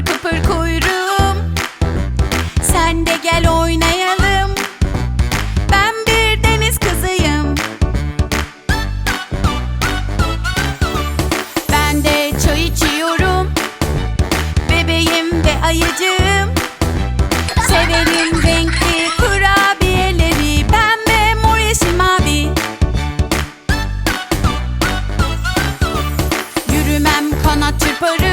Kıpır kıpır kuyruğum. Sen de gel oynayalım. Ben bir deniz kızıyım. Ben de çay içiyorum. Bebeğim ve ayıcığım. Severim renkli kurabiyeleri. Pembe, mor, yeşil, mavi. Yürümem kanat çırparım.